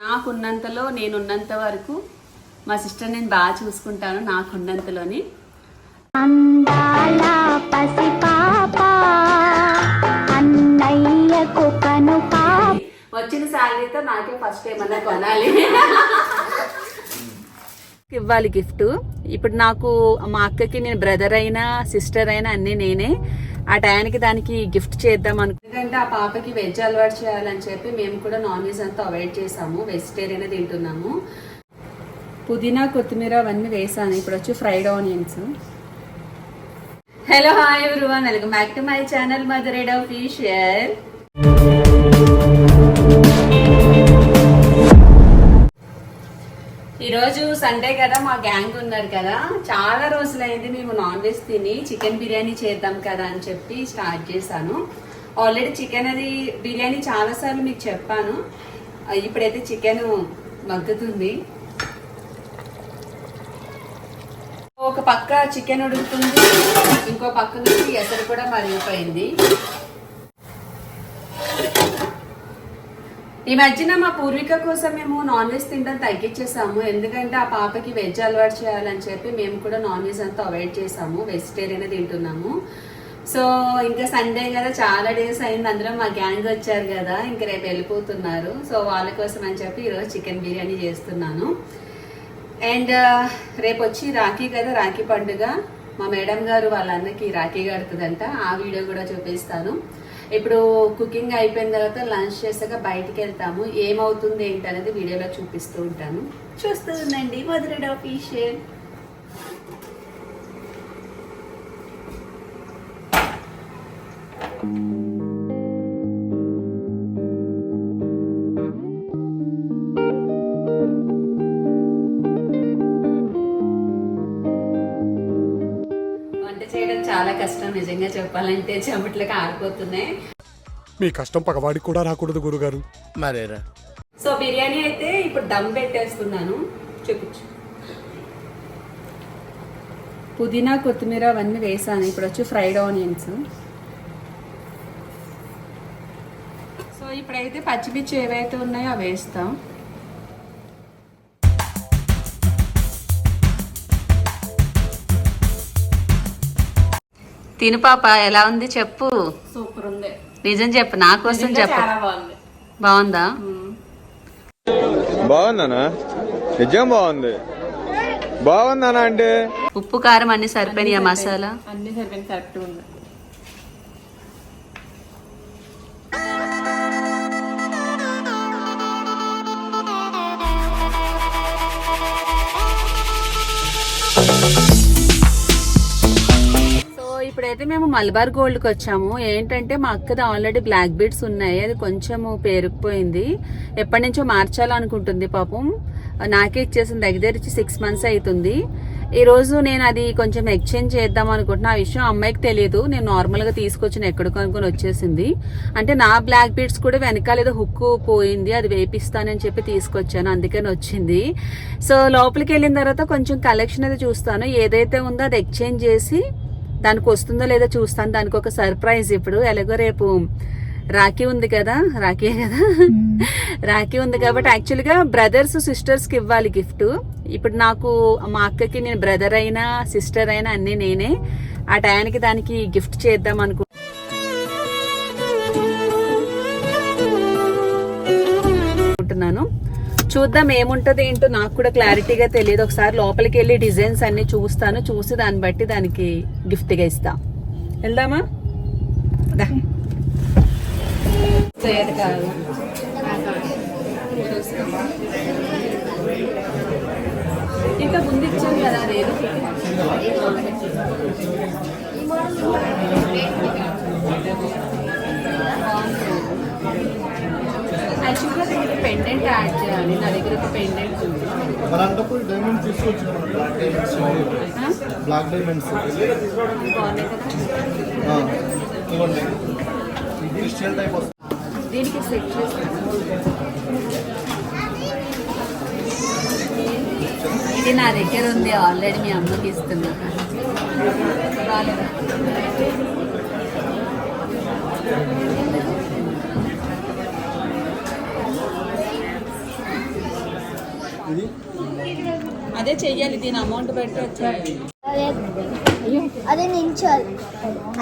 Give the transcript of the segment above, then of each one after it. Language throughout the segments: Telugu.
నాకున్నంతలో నేనున్నంత వరకు మా సిస్టర్ నేను బాగా చూసుకుంటాను నాకున్నంతలోని. వచ్చిన శాలరీతో నాకే ఫస్ట్ ఏమన్నా కొనాలి. ఇవ్వాలి గిఫ్ట్. ఇప్పుడు నాకు మా అక్కకి నేను బ్రదర్ అయినా సిస్టర్ అయినా అన్ని నేనే. ఆ టయానికి దానికి గిఫ్ట్ చేద్దాం అనుకు ఎందుకంటే ఆ పాపకి వెజ్ అలవాటు చేయాలని చెప్పి మేము కూడా నాన్ వెజ్ అంతా అవాయిడ్ చేసాము. వెజిటేరియన్ తింటున్నాము. పుదీనా కొత్తిమీర అవన్నీ వేసాను. ఇప్పుడు వచ్చి fried onions. Hello hi everyone welcome back to my channel mother ఎడ్ ఆఫీషియల్ ఈరోజు సండే కదా మా గ్యాంగ్ ఉన్నారు కదా. చాలా రోజులైంది మేము నాన్ వెజ్ తిని చికెన్ బిర్యానీ చేద్దాం కదా అని చెప్పి స్టార్ట్ చేశాను. ఆల్రెడీ చికెన్ అది బిర్యానీ చాలాసార్లు మీకు చెప్పాను. ఇప్పుడైతే చికెన్ మగ్గుతుంది. ఒక పక్క చికెన్ ఉడుకుతుంది. ఇంకో పక్క నుంచి ఎసరు కూడా మరిగిపోయింది. ఈ మధ్యన మా పూర్విక కోసం మేము నాన్ వెజ్ తినడం తగ్గించేసాము. ఎందుకంటే ఆ పాపకి వెజ్ అలవాటు చేయాలని చెప్పి మేము కూడా నాన్ వెజ్ అంతా అవాయిడ్ చేసాము. వెజిటేరియన్ తింటున్నాము. సో ఇంకా సండే కదా చాలా డేస్ అయింది. అందరం మా గ్యాంగ్ వచ్చారు కదా ఇంకా రేపు వెళ్ళిపోతున్నారు. సో వాళ్ళ కోసం అని చెప్పి ఈరోజు చికెన్ బిర్యానీ చేస్తున్నాను. అండ్ uh, రేపు వచ్చి రాఖీ కదా రాఖీ పండుగ. మా మేడం గారు వాళ్ళ అన్నకి రాఖీ కడుతుందంట. ఆ వీడియో కూడా చూపిస్తాను. ఇప్పుడు కుకింగ్ అయిపోయిన తర్వాత లంచ్ చేసాక బయటికి వెళ్తాము. ఏమవుతుంది ఏంటి అనేది వీడియోలో చూపిస్తూ ఉంటాను. చూస్తూ ఉండండి. మధురెడ్ ఆఫీషియల్ you. కష్టం నిజంగా చెప్పాలంటే చెమట్లకు ఆరిపోతున్నాయి. మీ కష్టం పగవాడికి కూడా రాకూడదు గురుగారు. మరేరా? సో బిర్యానీ అయితే ఇప్పుడు దమ్ పెట్టేస్తున్నాను. చూపించు. పుదీనా కొత్తిమీర అవన్నీ వేసాను. ఇప్పుడు వచ్చి ఫ్రైడ్ ఆనియన్స్. సో ఇప్పుడైతే పచ్చిమిర్చి ఏవైతే ఉన్నాయో అవి వేస్తాం. తిను పాప ఎలా ఉంది చెప్పు. సూపర్ ఉంది నిజం చెప్పు నా కోసం చెప్పు. చాలా బాగుంది. బాగుందా? బాగుందనా నిజం బాగుంది. బాగుందనా అంటే? ఉప్పు కారం అన్ని సరిపోయినాయా మసాలా? అన్ని కరెక్ట్ ఉంది. ఇప్పుడైతే మేము మలబార్ గోల్డ్కి వచ్చాము. ఏంటంటే మా అక్కది ఆల్రెడీ బ్లాక్ బీడ్స్ ఉన్నాయి. అది కొంచెము పేరుకుపోయింది. ఎప్పటి నుంచో మార్చాలనుకుంటుంది పాపం. నాకే ఇచ్చేసింది దగ్గర ఇచ్చి సిక్స్ మంత్స్ అవుతుంది ఈరోజు నేను అది కొంచెం ఎక్స్చేంజ్ చేద్దాం అనుకుంటున్నా. ఆ విషయం అమ్మాయికి తెలియదు. నేను నార్మల్గా తీసుకొచ్చిన ఎక్కడ కొనుక్కొని వచ్చేసింది. అంటే నా బ్లాక్ బీడ్స్ కూడా వెనకాల ఏదో హుక్ పోయింది. అది వేపిస్తానని చెప్పి తీసుకొచ్చాను. అందుకని వచ్చింది. సో లోపలికి వెళ్ళిన తర్వాత కొంచెం కలెక్షన్ అది చూస్తాను. ఏదైతే ఉందో అది ఎక్స్చేంజ్ చేసి దానికి వస్తుందో లేదో చూస్తాను. దానికి ఒక సర్ప్రైజ్ ఇప్పుడు. ఎలాగో రేపు రాఖీ ఉంది కదా. రాఖీ కదా. రాఖీ ఉంది కాబట్టి యాక్చువల్గా బ్రదర్స్ సిస్టర్స్కి ఇవ్వాలి గిఫ్ట్ ఇప్పుడు నాకు మా అక్కకి నేను బ్రదర్ అయినా సిస్టర్ అయినా అన్ని నేనే. ఆ టయానికి దానికి గిఫ్ట్ చేద్దాం అనుకు అనుకుంటున్నాను చూద్దాం ఏముంటది ఏంటో నాకు కూడా క్లారిటీగా తెలియదు. ఒకసారి లోపలికి వెళ్ళి డిజైన్స్ అన్ని చూస్తాను. చూసి దాన్ని బట్టి దానికి గిఫ్ట్గా ఇస్తా. వెళ్దామా? ఇంకా ముందు ఇచ్చాను కదా నేను యాక్చువల్గా దీనికి పెండెంట్ యాడ్ చేయాలి. నా దగ్గర ఒక పెండెంట్ ఉంది. అలాంటప్పుడు డైమండ్స్ తీసుకోవచ్చు మనం బ్లాక్ డైమండ్స్? బ్లాక్ డైమండ్స్ ఇవ్వండి. ఇది క్రిస్టల్ టైప్ వస్తుంది. దీనికి సెట్ చేస్తాను. ఇది నా దగ్గర ఉంది. ఆల్రెడీ మీ అమ్మకి ఇస్తున్నా. బాగాలేదా? అదే చెయ్యాలి దీని అమౌంట్ పెట్టి వచ్చేయాలి. అదే నించోవాలి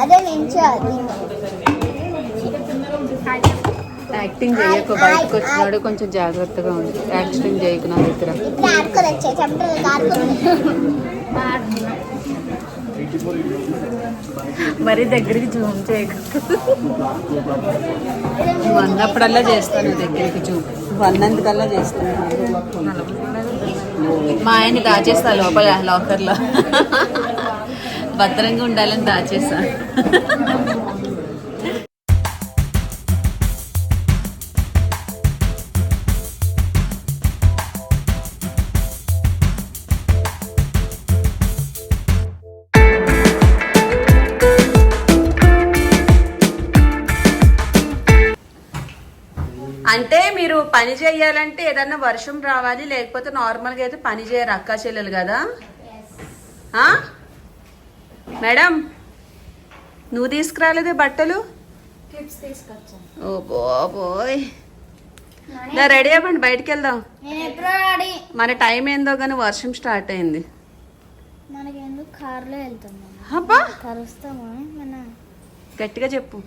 అదే నించోవాలి యాక్టింగ్ చేయకు బయటకు వచ్చినాడు కొంచెం జాగ్రత్తగా ఉంది యాక్సిడెంట్ చేయకు నా దగ్గర. ఇప్పుడు మరి దగ్గరికి జూమ్ చేయక. వన్నప్పుడల్లా చేస్తాను దగ్గరికి జూమ్. నువ్వు చేస్తాను. మా ఆయన దాచేస్తా లోపల లాకర్లో భద్రంగా ఉండాలని దాచేసా పని చేయాలంటే ఏదన్నా వర్షం రావాలి లేకపోతే నార్మల్గా అయితే పని చేయరు అక్క చెల్లెలు కదా? మేడం నువ్వు తీసుకురాలేదే బట్టలు? ఓ బాబోయ్. రెడీ అవ్వండి బయటికి వెళ్దాం. మన టైం ఏందో కానీ వర్షం స్టార్ట్ అయింది. గట్టిగా చెప్పు.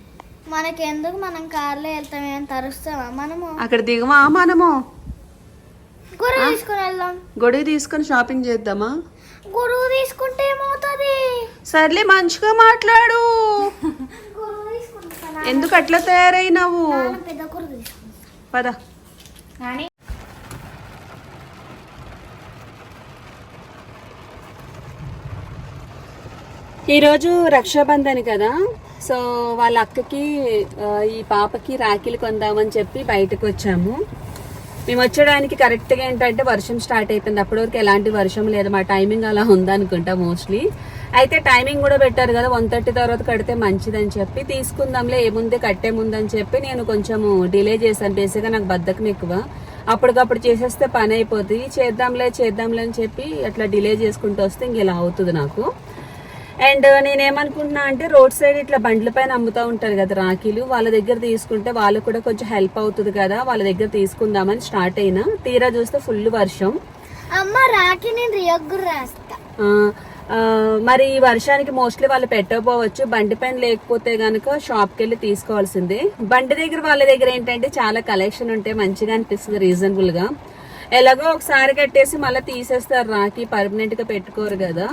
మనకెందుకు మనం కార్లో వెళ్తాం ఏం తరుస్తామా? మనము అక్కడ దిగమా? మనము? గురువు తీసుకుని వెళ్దాం. గొడుగు తీసుకొని షాపింగ్ చేద్దామా? గురువు తీసుకుంటే ఏమవుతుంది? సర్లే మంచిగా మాట్లాడు. ఎందుకు అట్లా తయారైనావు? పద. ఈరోజు రక్షాబంధన్ కదా? సో వాళ్ళ అక్కకి ఈ పాపకి రాఖీలు కొందామని చెప్పి బయటకు వచ్చాము. మేము వచ్చడానికి కరెక్ట్గా ఏంటంటే వర్షం స్టార్ట్ అయిపోయింది. అప్పటి వరకు ఎలాంటి వర్షం లేదు. మా టైమింగ్ అలా ఉందనుకుంటా మోస్ట్లీ అయితే టైమింగ్ కూడా పెట్టారు కదా వన్ థర్టీ తర్వాత కడితే మంచిదని చెప్పి తీసుకుందాంలే ఏముంది కట్టే ముందని చెప్పి నేను కొంచెము డిలే చేశాను. బేసిక్గా నాకు బద్దకం ఎక్కువ. అప్పటికప్పుడు చేసేస్తే పని అయిపోతుంది చేద్దాంలే చేద్దాంలే అని చెప్పి అట్లా డిలే చేసుకుంటూ వస్తే ఇంక ఇలా అవుతుంది నాకు. అండ్ నేనేమనుకుంటున్నా అంటే రోడ్ సైడ్ ఇట్లా బండ్ల పైన అమ్ముతూ ఉంటారు కదా రాఖీలు వాళ్ళ దగ్గర తీసుకుంటే వాళ్ళకు కూడా కొంచెం హెల్ప్ అవుతుంది కదా వాళ్ళ దగ్గర తీసుకుందామని స్టార్ట్ అయినా. తీరా చూస్తే ఫుల్ వర్షం. అమ్మ రాకి నేను రాస్తా. మరి ఈ వర్షానికి మోస్ట్లీ వాళ్ళు పెట్టకపోవచ్చు. బండి పైన లేకపోతే గనుక షాప్కి వెళ్ళి తీసుకోవాల్సిందే. బండి దగ్గర వాళ్ళ దగ్గర ఏంటంటే చాలా కలెక్షన్ ఉంటే మంచిగా అనిపిస్తుంది రీజనబుల్గా. ఎలాగో ఒకసారి కట్టేసి మళ్ళీ తీసేస్తారు రాకి పర్మనెంట్గా పెట్టుకోరు కదా.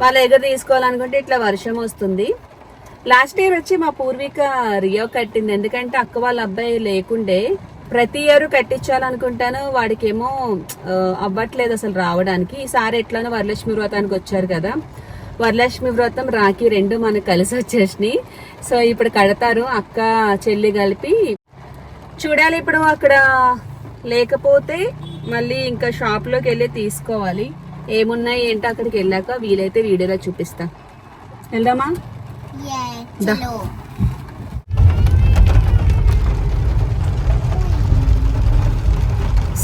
వాళ్ళ దగ్గర తీసుకోవాలనుకుంటే ఇట్లా వర్షం వస్తుంది. లాస్ట్ ఇయర్ వచ్చి మా పూర్వీక రియో కట్టింది. ఎందుకంటే అక్క వాళ్ళ అబ్బాయి లేకుండే ప్రతి ఇయర్ కట్టించాలనుకుంటాను. వాడికేమో అవ్వట్లేదు అసలు రావడానికి. ఈసారి ఎట్లానో వరలక్ష్మి వ్రతానికి వచ్చారు కదా. వరలక్ష్మి వ్రతం రాఖీ రెండు మనకు కలిసి వచ్చేసినాయి. సో ఇప్పుడు కడతారు అక్క చెల్లి కలిపి. చూడాలి ఇప్పుడు అక్కడ. లేకపోతే మళ్ళీ ఇంకా షాప్లోకి వెళ్ళి తీసుకోవాలి. ఏమున్నాయి ఏంటో అక్కడికి వెళ్ళాక వీలైతే వీడియోలో చూపిస్తా. వెళ్దామా.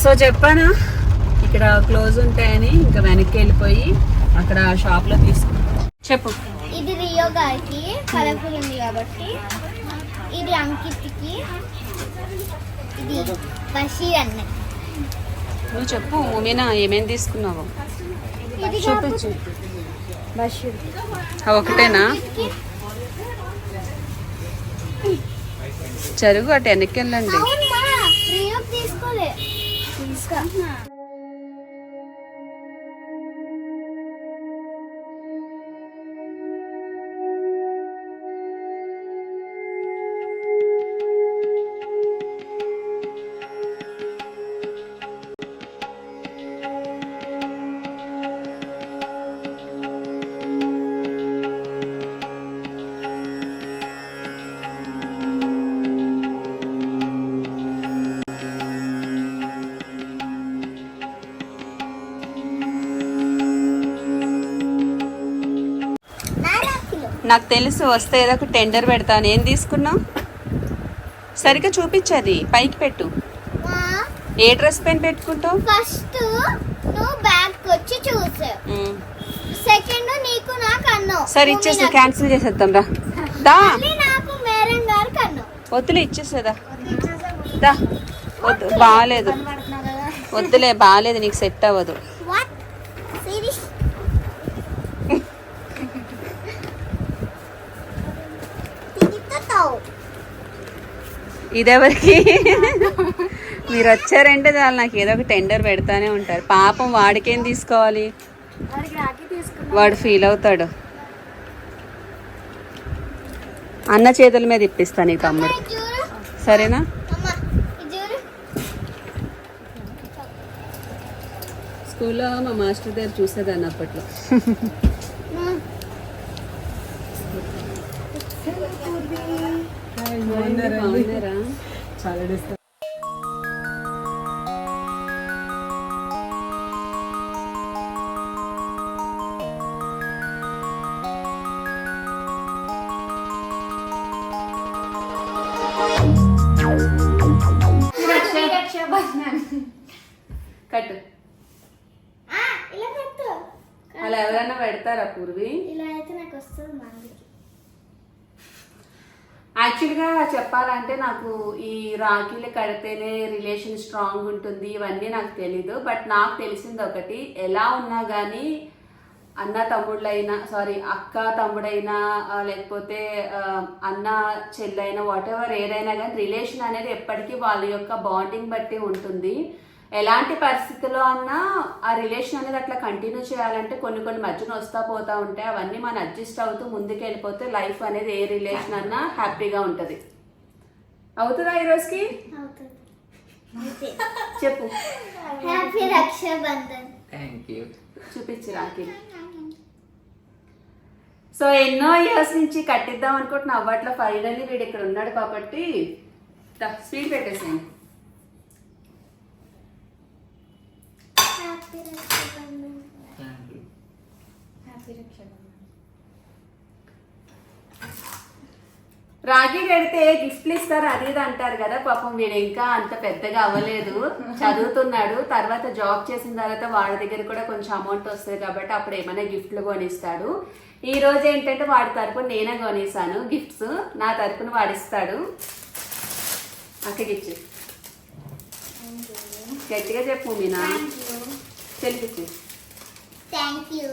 సో చెప్పానా? ఇక్కడ క్లోజ్ ఉంటాయని ఇంకా వెనక్కి వెళ్ళిపోయి అక్కడ షాప్లో తీసుకు చెప్పు. ఇది రియో గారికి కలర్ఫుల్ ఉంది కాబట్టి. ఇది అంకిత్కి. ఇది బషీర్ అన్న నువ్వు చెప్పు మీనా ఏమేం తీసుకున్నావు? చూపించు. ఒకటేనా? జరుగు అటు వెనక్కి వెళ్ళండి. నాకు తెలుసు వస్తే ఏదో ఒక టెండర్ పెడతాను ఏం తీసుకున్నావు సరిగ్గా చూపించది పైకి పెట్టు. ఏ డ్రెస్ పైన పెట్టుకుంటావు? ఫస్ట్ నువ్వు బ్యాగ్ వచ్చి చూసావు. సెకండ్ నీకు నాకు అన్నావు. సరే ఇచ్చేస్తా క్యాన్సిల్ చేసేద్దాం రా. దా. నాకు మేరం గారికి అన్నావు. వద్దులే ఇచ్చేసేదా దా. వద్దు బాగాలేదు వద్దులే బాగాలేదు నీకు సెట్ అవ్వదు. ఇదెవరికి? మీరు వచ్చారంటే చాలు నాకు ఏదో ఒక టెండర్ పెడతానే ఉంటారు. పాపం వాడికేం తీసుకోవాలి? వాడు ఫీల్ అవుతాడు. అన్న చేతుల మీద ఇప్పిస్తాను నీ తమ్ముడు సరేనా? స్కూల్లో మా మాస్టర్ దగ్గర చూసేదాన్ని అప్పట్లో. బాగున్నారా యాక్చువల్గా చెప్పాలంటే నాకు ఈ రాఖీలు కడితేనే రిలేషన్ స్ట్రాంగ్ ఉంటుంది ఇవన్నీ నాకు తెలీదు. బట్ నాకు తెలిసింది ఒకటి ఎలా ఉన్నా కానీ అన్న తమ్ముళ్ళైనా సారీ అక్క తమ్ముడైనా లేకపోతే అన్న చెల్లైనా వాట్ ఎవర్ ఏదైనా కానీ రిలేషన్ అనేది ఎప్పటికీ వాళ్ళ యొక్క బాండింగ్ బట్టి ఉంటుంది. ఎలాంటి పరిస్థితుల్లో అన్నా ఆ రిలేషన్ అనేది అట్లా కంటిన్యూ చేయాలంటే కొన్ని కొన్ని మధ్యన వస్తా పోతా ఉంటాయి. అవన్నీ మనం అడ్జస్ట్ అవుతూ ముందుకు వెళ్ళిపోతే లైఫ్ అనేది ఏ రిలేషన్ అన్నా హ్యాపీగా ఉంటుంది. అవుతుందా ఈ రోజుకి? అవుతుంది. చెప్పు. హ్యాపీ రక్షాబంధన్. థ్యాంక్ యూ చూపించు రాఖీ. సో ఎన్నో ఇయర్స్ నుంచి కట్టిద్దాం అనుకుంటున్నా. అవ్వట్లో ఫైనల్లీ వీడు ఇక్కడ ఉన్నాడు కాబట్టి స్పీడ్ పెట్టేసాను happy Rakshabandhan thank you rakhi కడితే గిఫ్ట్లు ఇస్తారు అది ఇది అంటారు కదా పాపం వీడు ఇంకా అంత పెద్దగా అవ్వలేదు. చదువుతున్నాడు తర్వాత జాబ్ చేసిన తర్వాత వాడి దగ్గర కూడా కొంచెం అమౌంట్ వస్తుంది కాబట్టి అప్పుడు ఏమైనా గిఫ్ట్లు కొనిస్తాడు. ఈ రోజు ఏంటంటే వాడి తరపున నేనే కొనేసాను గిఫ్ట్స్ నా తరపున వాడిస్తాడు అక్కడిచ్చి గట్టిగా చెప్పు మీనా. తెలిపించి థ్యాంక్ యూ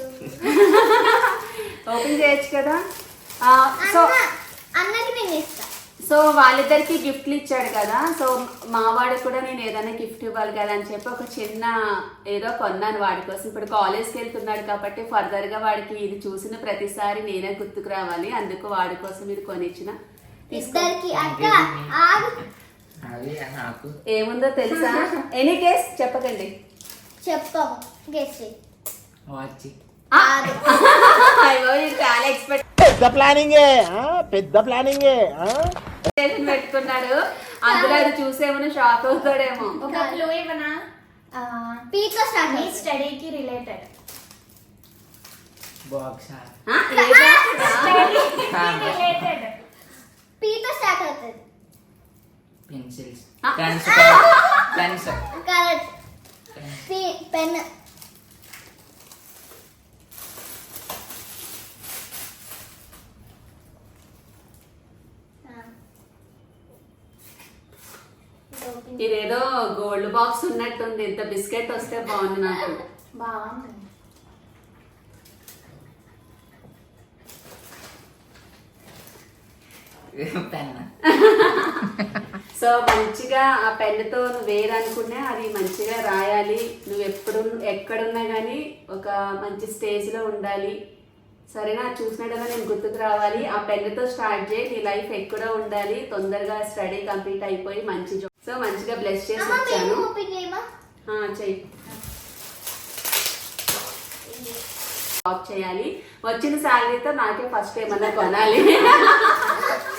ఓపెన్ చేయొచ్చు కదా? ఆ, సో అన్నకి నేను ఇస్తా. సో వాళ్ళిద్దరికి గిఫ్ట్లు ఇచ్చాడు కదా సో మా వాడికి కూడా నేను ఏదైనా గిఫ్ట్ ఇవ్వాలి కదా అని చెప్పి ఒక చిన్న ఏదో కొన్నాను వాడి కోసం. ఇప్పుడు కాలేజ్కి వెళ్తున్నాడు కాబట్టి ఫర్దర్గా వాడికి ఇది చూసిన ప్రతిసారి నేనే గుర్తుకు రావాలి. అందుకు వాడి కోసం ఇది కొనిచ్చిన. ఇద్దరికి ఏముందో తెలుసా? ఎనీ కేస్ చెప్పకండి. చెప్పము. గెస్ చాలా ఎక్స్పెక్ట్ పెద్ద ప్లానింగే? పెద్ద ప్లానింగే? పెట్టుకున్నాడు. అందులో అది చూసేమని షాక్ అవుతాడేమో. ఒక క్లూ ఇవ్వనా? పీతో మీ స్టడీకి రిలేటెడ్ బాక్స్? రిలేటెడ్ పీతో స్టార్ట్ అవుతుంది. Pencils. Pens pens correct pen ఇదేదో గోల్డ్ బాక్స్ ఉన్నట్టుంది. ఇంత బిస్కెట్ వస్తే బాగుంది నాకు. బాగుంది. పెన్ సో మంచిగా ఆ పెన్నుతో నువ్వు ఏదనుకున్నా అది మంచిగా రాయాలి. నువ్వు ఎప్పుడు ఎక్కడున్నా కానీ ఒక మంచి స్టేజ్లో ఉండాలి. సరేనా? చూసినట్టుగా నేను గుర్తుకు రావాలి. ఆ పెన్నుతో స్టార్ట్ చేయి. నీ లైఫ్ ఎక్కడో ఉండాలి. తొందరగా స్టడీ కంప్లీట్ అయిపోయి మంచి జాబ్. సో మంచిగా బ్లెస్ చేసి వచ్చాను. చెయ్యి. జాబ్ చేయాలి. వచ్చిన శాలరీతో నాకే ఫస్ట్ ఏమన్నా కొనాలి.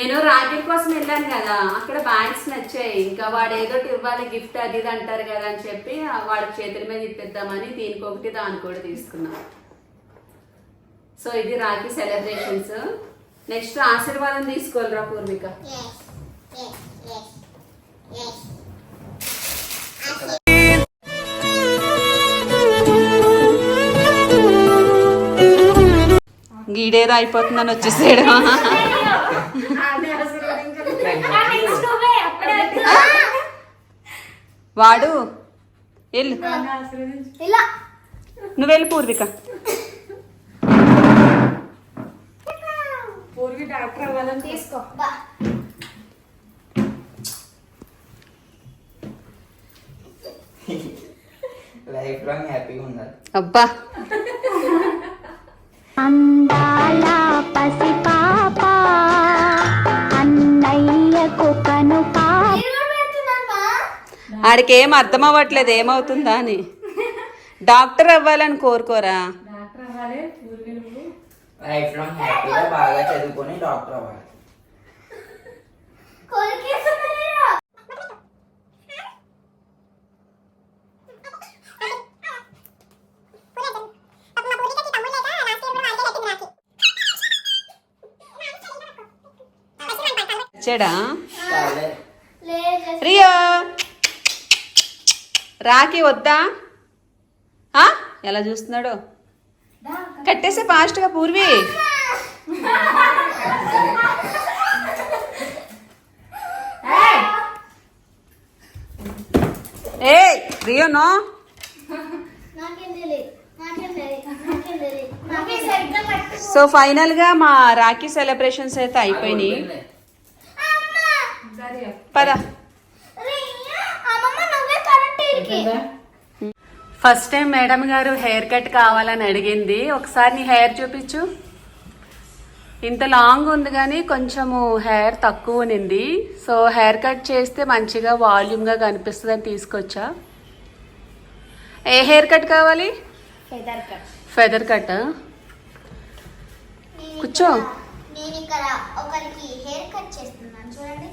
నేను రాఖీ కోసం వెళ్ళాను కదా అక్కడ బ్యాగ్స్ నచ్చాయి. ఇంకా వాడు ఏదో ఇవ్వాలి గిఫ్ట్ అది ఇది అంటారు కదా అని చెప్పి వాడి చేతుల మీద ఇప్పిద్దామని దీనికి ఒకటి దాని కూడా తీసుకున్నాం. సో ఇది రాఖీ సెలబ్రేషన్స్ నెక్స్ట్ ఆశీర్వాదం తీసుకోవాలిరా పూర్విక. గీడేదో అయిపోతుందని వచ్చేసాడు నెక్స్ట్ నువ్వే అప్పుడే వాడు వెళ్ళు. ఇలా. నువ్వు వెళ్ళి పూర్విక. తీసుకో. లైఫ్ లాంగ్ హ్యాపీగా ఉండాలి. అబ్బా. ఆడికి ఏం అర్థం అవ్వట్లేదు ఏమవుతుందా అని. డాక్టర్ అవ్వాలని కోరుకోరా? లైఫ్ లాంగ్ హ్యాపీగా బాగా చదువుకొని డాక్టర్ అవ్వాలి. కొరికేస్తున్నారా వచ్చాడా రియో రాకి వద్దా? ఎలా చూస్తున్నాడు? కట్టేసే ఫాస్ట్గా పూర్వి. ఏ రియో నో. నాకేం తెలియదు నాకేం తెలియదు నాకేం తెలియదు నాకేం సరిగ్గా పట్టు సో ఫైనల్గా మా రాఖీ సెలబ్రేషన్స్ అయితే అయిపోయినాయి. పద. ఫస్ట్ టైం మేడం గారు హెయిర్ కట్ కావాలని అడిగింది. ఒకసారి నీ హెయిర్ చూపించు. ఇంత లాంగ్ ఉంది కానీ కొంచెము హెయిర్ తక్కువ ఉన్నింది. సో హెయిర్ కట్ చేస్తే మంచిగా వాల్యూమ్గా కనిపిస్తుంది అని తీసుకొచ్చా? ఏ హెయిర్ కట్ కావాలి? ఫెదర్ కట్ ఫెదర్ కట్ కూర్చో. నేను ఇక్కడ ఒకరికి హెయిర్ కట్ చేస్తున్నాను. చూడండి.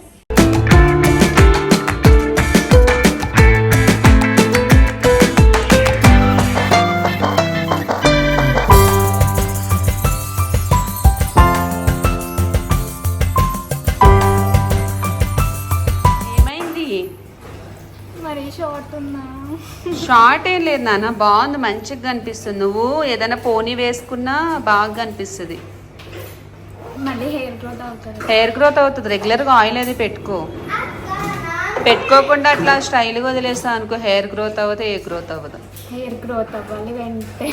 షార్ట్ ఏం లేదు నాన్న బాగుంది మంచిగా కనిపిస్తుంది. నువ్వు ఏదైనా పోనీ వేసుకున్నా బాగా కనిపిస్తుంది. హెయిర్ గ్రోత్ అవుతుంది. హెయిర్ గ్రోత్ అవుతుంది. రెగ్యులర్గా ఆయిల్ అది పెట్టుకో. పెట్టుకోకుండా అట్లా స్టైల్గా వదిలేస్తా అనుకో హెయిర్ గ్రోత్ అవ్వదు ఏ గ్రోత్ అవ్వదు. హెయిర్ గ్రోత్ అవ్వాలి వెంటనే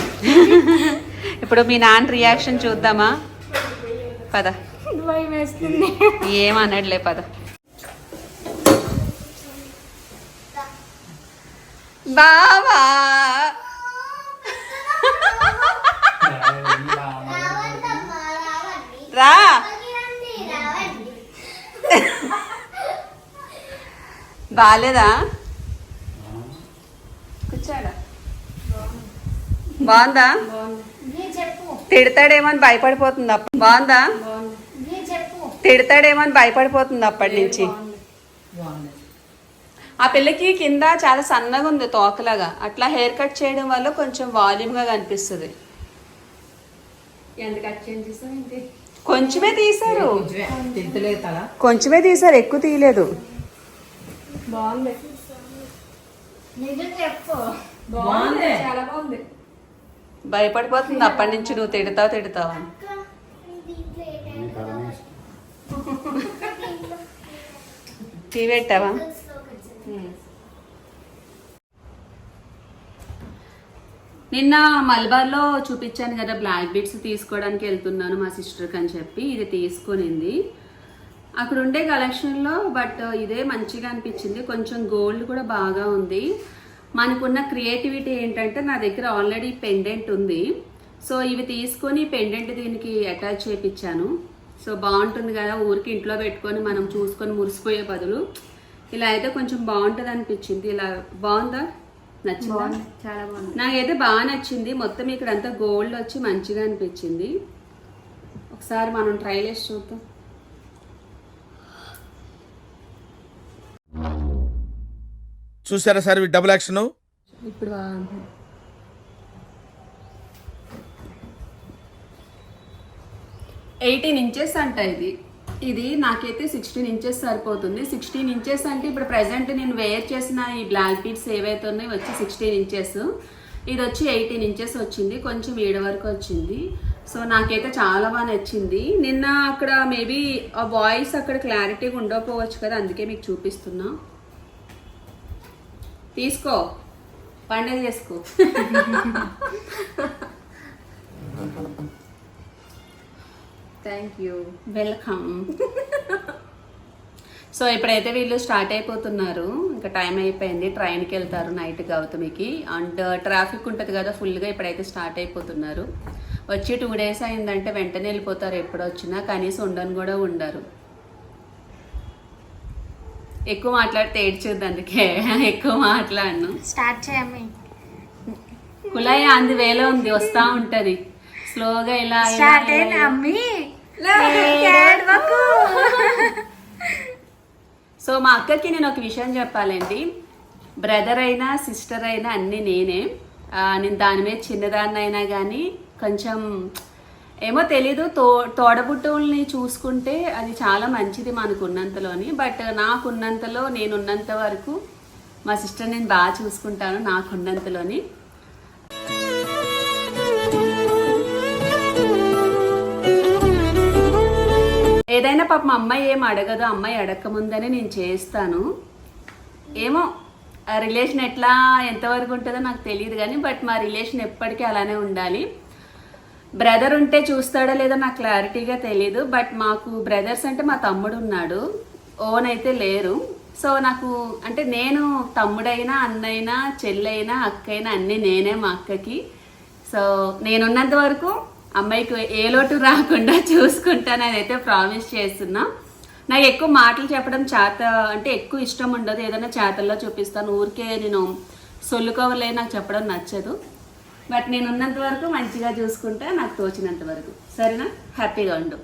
ఇప్పుడు మీ నాన్న రియాక్షన్ చూద్దామా? పద. ఏమనట్లే పద. బావా. రా. కూర్చోడా? బాగుందా? నీ చెప్పు తిడతాడేమో అని భయపడిపోతుంది అప్ప బాగుందా? నీ చెప్పు తిడతాడేమో అని భయపడిపోతుంది అప్పటి నుంచి. ఆ పిల్లకి కింద చాలా సన్నగా ఉంది తోకలాగా. అట్లా హెయిర్ కట్ చేయడం వల్ల కొంచెం వాల్యూమ్గా కనిపిస్తుంది. కొంచెమే కదా కొంచెమే. తీశారు ఎక్కువ తీయలేదు. బాగుంది. నిజం చెప్పు. బాగుంది. చాలా బాగుంది. భయపడిపోతుంది అప్పటి నుంచి నువ్వు తిడతావు తిడతావు అని. టీ పెట్టావా. నిన్న మల్బార్లో చూపించాను కదా బ్లాక్ బీడ్స్ తీసుకోవడానికి వెళ్తున్నాను మా సిస్టర్కి అని చెప్పి ఇది తీసుకునింది. అక్కడ ఉండే కలెక్షన్లో బట్ ఇదే మంచిగా అనిపించింది. కొంచెం గోల్డ్ కూడా బాగా ఉంది. మనకున్న క్రియేటివిటీ ఏంటంటే నా దగ్గర ఆల్రెడీ పెండెంట్ ఉంది. సో ఇవి తీసుకొని పెండెంట్ దీనికి అటాచ్ చేయించాను సో బాగుంటుంది కదా ఊరికి ఇంట్లో పెట్టుకొని మనం చూసుకొని మురిసిపోయే బదులు. ఇలా అయితే కొంచెం బాగుంటుంది అనిపించింది. ఇలా బాగుందా? నచ్చిందా? చాలా బాగుంది. నాకైతే బాగా నచ్చింది. మొత్తం ఇక్కడ అంతా గోల్డ్ వచ్చి మంచిగా అనిపించింది. ఒకసారి మనం ట్రై చేసి చూద్దాం. చూసారా సార్ డబుల్ యాక్షన్ ఇప్పుడు ఎయిటీన్ ఇంచెస్ అంట ఇది. ఇది నాకైతే సిక్స్టీన్ ఇంచెస్ సరిపోతుంది. సిక్స్టీన్ ఇంచెస్ అంటే ఇప్పుడు ప్రజెంట్ నేను వేర్ చేసిన ఈ బ్లాక్ బీట్స్ ఏవైతే ఉన్నాయో వచ్చి సిక్స్టీన్ ఇంచెస్. ఇది వచ్చి ఎయిటీన్ ఇంచెస్ వచ్చింది. కొంచెం ఏడు వరకు వచ్చింది. సో నాకైతే చాలా బాగా నచ్చింది. నిన్న అక్కడ మేబీ ఆ వాయిస్ అక్కడ క్లారిటీగా ఉండకపోవచ్చు కదా అందుకే మీకు చూపిస్తున్నా. తీసుకో. పండగ చేసుకో. థ్యాంక్ యూ వెల్కమ్ సో ఇప్పుడైతే వీళ్ళు స్టార్ట్ అయిపోతున్నారు. ఇంకా టైం అయిపోయింది. ట్రైన్కి వెళ్తారు నైట్ గౌతమికి. అండ్ ట్రాఫిక్ ఉంటుంది కదా ఫుల్గా ఇప్పుడైతే స్టార్ట్ అయిపోతున్నారు. వచ్చి టూ డేస్ అయిందంటే వెంటనే వెళ్ళిపోతారు ఎప్పుడు వచ్చినా కనీసం ఉండని కూడా ఉండరు. ఎక్కువ మాట్లాడితే ఏడ్చేది అందుకే. ఎక్కువ మాట్లాడను. స్టార్ట్ చేయమి కులాయి అంది వేలో ఉంది వస్తా ఉంటది. స్లోగా ఇలా స్టార్ట్. అమ్మి? సో మా అక్కకి నేను ఒక విషయం చెప్పాలండి. బ్రదర్ అయినా సిస్టర్ అయినా అన్నీ నేనే. నేను దాని మీద చిన్నదాన్ని అయినా కానీ కొంచెం ఏమో తెలీదు. తో తోడబుట్టువుల్ని చూసుకుంటే అది చాలా మంచిది మనకు ఉన్నంతలోని బట్ నాకున్నంతలో నేనున్నంత వరకు మా సిస్టర్ నేను బాగా చూసుకుంటాను నాకున్నంతలోని. ఏదైనా పాప మా అమ్మాయి ఏం అడగదు అమ్మాయి అడగకముందనే నేను చేస్తాను. ఏమో ఆ రిలేషన్ ఎట్లా ఎంతవరకు ఉంటుందో నాకు తెలియదు కానీ బట్ మా రిలేషన్ ఎప్పటికీ అలానే ఉండాలి. బ్రదర్ ఉంటే చూస్తాడో లేదో నాకు క్లారిటీగా తెలియదు బట్ మాకు బ్రదర్స్ అంటే మా తమ్ముడు ఉన్నాడు. ఓన్ అయితే లేరు. సో నాకు అంటే నేను తమ్ముడైనా అన్నైనా చెల్లైనా అక్కైనా అన్నీ నేనే మా అక్కకి. సో నేనున్నంత వరకు అమ్మాయికి ఏ లోటు రాకుండా చూసుకుంటానని అయితే ప్రామిస్ చేస్తున్నా. నాకు ఎక్కువ మాటలు చెప్పడం చేత అంటే ఎక్కువ ఇష్టం ఉండదు. ఏదైనా చేతల్లో చూపిస్తాను. ఊరికే నేను సొల్లుకోవలే నాకు చెప్పడం నచ్చదు. బట్ నేను ఉన్నంత వరకు మంచిగా చూసుకుంటా నాకు తోచినంత వరకు. సరేనా? హ్యాపీగా ఉండు.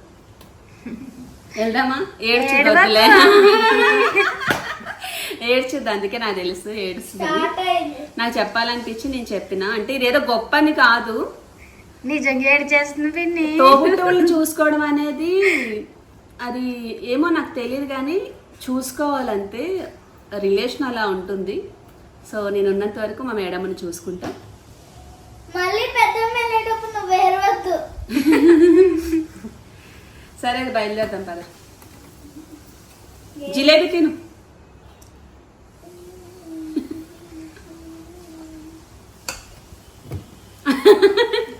వెళ్దామా? ఏడ్చుద్దులే ఏడ్చుద్దు. అందుకే నాకు తెలుసు ఏడుస్తుంది. నాకు చెప్పాలనిపించి నేను చెప్పిన. అంటే ఇదేదో గొప్ప అని కాదు. నిజంగా ఏడు చేస్తుంది పిన్ని. తోబుట్టువుల్ని చూసుకోవడం అనేది అది ఏమో నాకు తెలియదు కానీ చూసుకోవాలంటే రిలేషన్ అలా ఉంటుంది. సో నేను ఉన్నంత వరకు మా మేడమ్ని చూసుకుంటా. మళ్ళీ పెద్ద వెళ్ళేటప్పుడు నువ్వు వేరవద్దు సరే అది బయలుదేరుతాం పద. జిలేబీ తిను. సూర్కల